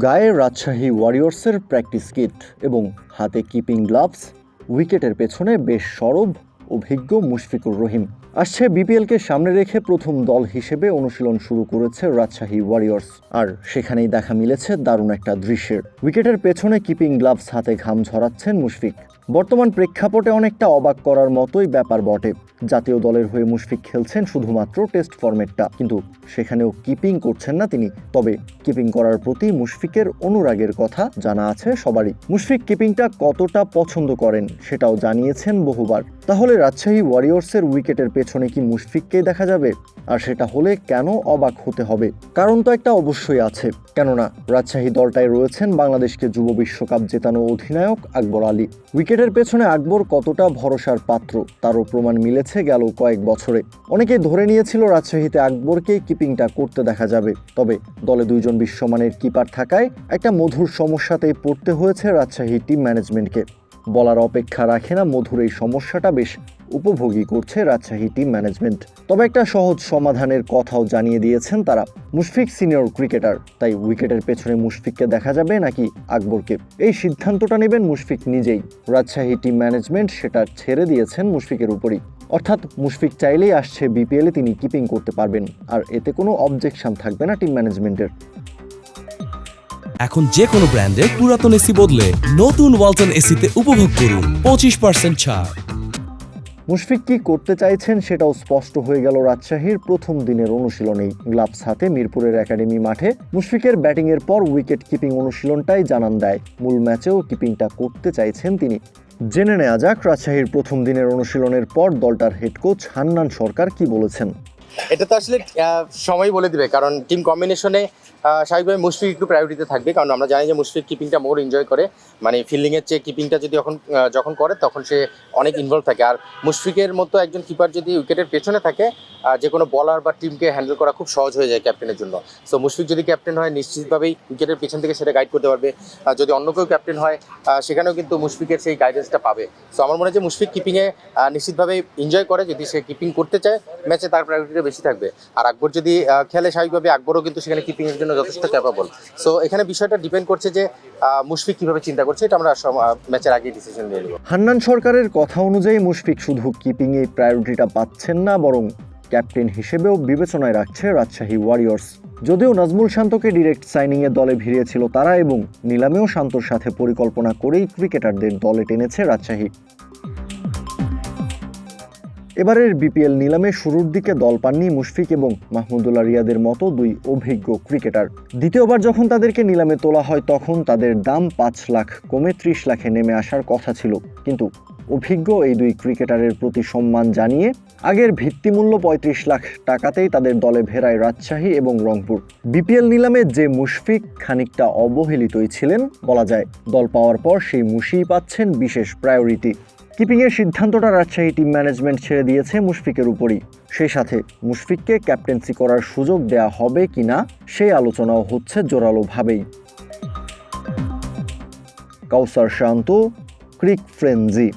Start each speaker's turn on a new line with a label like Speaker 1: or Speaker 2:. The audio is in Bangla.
Speaker 1: গায়ে রাজশাহী ওয়ারিয়র্সের প্র্যাকটিস কিট এবং হাতে কিপিং গ্লাভস, উইকেটের পেছনে বেশ সরব অভিজ্ঞ মুশফিকুর রহিম। আসছে বিপিএলকে সামনে রেখে প্রথম দল হিসেবে অনুশীলন শুরু করেছে রাজশাহী ওয়ারিয়র্স। আর সেখানেই দেখা মিলেছে দারুণ একটা দৃশ্যের। উইকেটের পেছনে কিপিং গ্লাভস হাতে ঘাম ঝরাচ্ছেন মুশফিক। বর্তমান প্রেক্ষাপটে অনেকটা অবাক করার মতোই ব্যাপার বটে। জাতীয় দলের হয়ে মুশফিক খেলছেন শুধুমাত্র টেস্ট ফরম্যাটটা। কিন্তু সেখানেও কিপিং করছেন না তিনি। তবে কিপিং করার প্রতি মুশফিকের অনুরাগের কথা জানা আছে সবারই। মুশফিক কিপিংটা কতটা পছন্দ করেন সেটাও জানিয়েছেন বহুবার। তাহলে রাজশাহী ওয়ারিয়র্সের উইকেটের পেছনে কি মুশফিককেই দেখা যাবে? আর সেটা হলে কেন অবাক হতে হবে? কারণ তো একটা অবশ্যই আছে। কেননা রাজশাহী দলটায় রয়েছেন বাংলাদেশকে যুব বিশ্বকাপ জেতানো অধিনায়ক আকবর আলী। উইকেটের পেছনে আকবর কতটা ভরসার পাত্র, তারও প্রমাণ মিলেছে গেল কয়েক বছরে। অনেকেই ধরে নিয়েছিল রাজশাহীতে আকবরকেই কিপিংটা করতে দেখা যাবে। তবে দলে দুইজন বিশ্বমানের কিপার থাকায় একটা মধুর সমস্যাতেই পড়তে হয়েছে রাজশাহী টিম ম্যানেজমেন্টকে। বলার অপেক্ষা রাখে না, মধুর এই সমস্যাটা বেশ উপভোগী করছে রাজশাহী টিম ম্যানেজমেন্ট তবে একটা সহজ সমাধানের কথাও জানিয়ে দিয়েছেন তারা, মুশফিক সিনিয়র ক্রিকেটার তাই উইকেটের পেছনে মুশফিককে দেখা যাবে নাকি আকবরকে? এই সিদ্ধান্তটা নেবেন মুশফিক নিজেই। রাজশাহী টিম ম্যানেজমেন্ট সেটা ছেড়ে দিয়েছেন মুশফিকের উপরই। অর্থাৎ মুশফিক চাইলেই আসছে বিপিএলে তিনি কিপিং করতে পারবেন। আর এতে কোনো অবজেকশন থাকবে না টিম ম্যানেজমেন্টের
Speaker 2: এখন যে কোনো ব্র্যান্ডের পুরাতন এসি বদলে নতুন ওয়ালটন এসিতে উপভোগ করুন পঁচিশ পার্সেন্ট ছাড়।
Speaker 1: মুশফিক কি করতে চাইছেন সেটাও স্পষ্ট হয়ে গেল রাজশাহীর প্রথম দিনের অনুশীলনেই। গ্লাভস হাতে মিরপুরের একাডেমি মাঠে মুশফিকের ব্যাটিংয়ের পর উইকেট কিপিং অনুশীলনটাই জানান দেয়। মূল ম্যাচেও কিপিংটা করতে চাইছেন তিনি। জেনে নেওয়া যাক রাজশাহীর প্রথম দিনের অনুশীলনের পর দলটার হেড কোচ হান্নান সরকার কি বলেছেন।
Speaker 3: এটা তো আসলে সময় বলে দিবে কারণ টিম কম্বিনেশনে স্বাভাবিকভাবে মুশফিক একটু প্রায়োরিটিতে থাকবে, কারণ আমরা জানি যে মুশফিক কিপিংটা মোর এনজয় করে। মানে ফিল্ডিংয়ের চেয়ে কিপিংটা যদি যখন যখন করে, তখন সে অনেক ইনভলভ থাকে। আর মুশফিকের মতো একজন কিপার যদি উইকেটের পেছনে থাকে যে কোনো বলার বা টিমকে হ্যান্ডেল করা খুব সহজ হয়ে যায় ক্যাপ্টেনের জন্য। সো মুশফিক যদি ক্যাপ্টেন হয়, নিশ্চিতভাবেই উইকেটের পেছন থেকে সেটা গাইড করতে পারবে। যদি অন্য কেউ ক্যাপ্টেন হয় সেখানেও কিন্তু মুশফিকের সেই গাইডেন্সটা পাবে। সো আমার মনে হয় যে মুশফিক কিপিংয়ে নিশ্চিতভাবে এনজয় করে। যদি সে কিপিং করতে চায় ম্যাচে তার প্রায়োরিটিটা বেশি থাকবে। আর আকবর যদি খেলে, স্বাভাবিকভাবে আকবরও কিন্তু সেখানে কিপিংয়ের জন্য যথেষ্ট ক্যাপাবল সো এখানে বিষয়টা ডিপেন্ড করছে যে মুশফিক কীভাবে চিন্তা করছে, এটা আমরা ম্যাচের আগে ডিসিশন নিয়ে নেব।
Speaker 1: হান্নান সরকারের কথা অনুযায়ী মুশফিক শুধু কিপিংয়ে প্রায়োরিটিটা পাচ্ছেন না, বরং ক্যাপ্টেন হিসেবেও বিবেচনায় রাখছে রাজশাহী ওয়ারিয়র্স যদিও নাজমুল শান্তকে ডিরেক্ট সাইনিংয়ে দলে ভিড়িয়েছিল তারা এবং নিলামেও শান্তর সাথে পরিকল্পনা করেই ক্রিকেটারদের দলে টেনেছে রাজশাহী। এবারের বিপিএল নিলামে শুরুর দিকে দল পাননি মুশফিক এবং মাহমুদুল্লাহ রিয়াদের মতো দুই অভিজ্ঞ ক্রিকেটার। দ্বিতীয়বার যখন তাদেরকে নিলামে তোলা হয়, তখন তাদের দাম পাঁচ লাখ কমে ত্রিশ লাখে নেমে আসার কথা ছিল। কিন্তু অভিজ্ঞ এই দুই ক্রিকেটারের প্রতি সম্মান জানিয়ে আগের ভিত্তিমূল্য পঁয়ত্রিশ লাখ টাকাতেই তাদের দলে ভেড়ায় রাজশাহী এবং রংপুর। বিপিএল নিলামে যে মুশফিক খানিকটা অবহেলিতই ছিলেন, বলা যায় দল পাওয়ার পর সেই মুশিই পাচ্ছেন বিশেষ প্রায়োরিটি। কিপিংয়ের সিদ্ধান্তটা রাজশাহী টিম ম্যানেজমেন্ট ছেড়ে দিয়েছে মুশফিকের উপরই। সেই সাথে মুশফিককে ক্যাপ্টেন্সি করার সুযোগ দেয়া হবে কিনা সেই আলোচনাও হচ্ছে জোরালোভাবেই। কাউসার শান্ত, ক্রিক ফ্রেন্জি।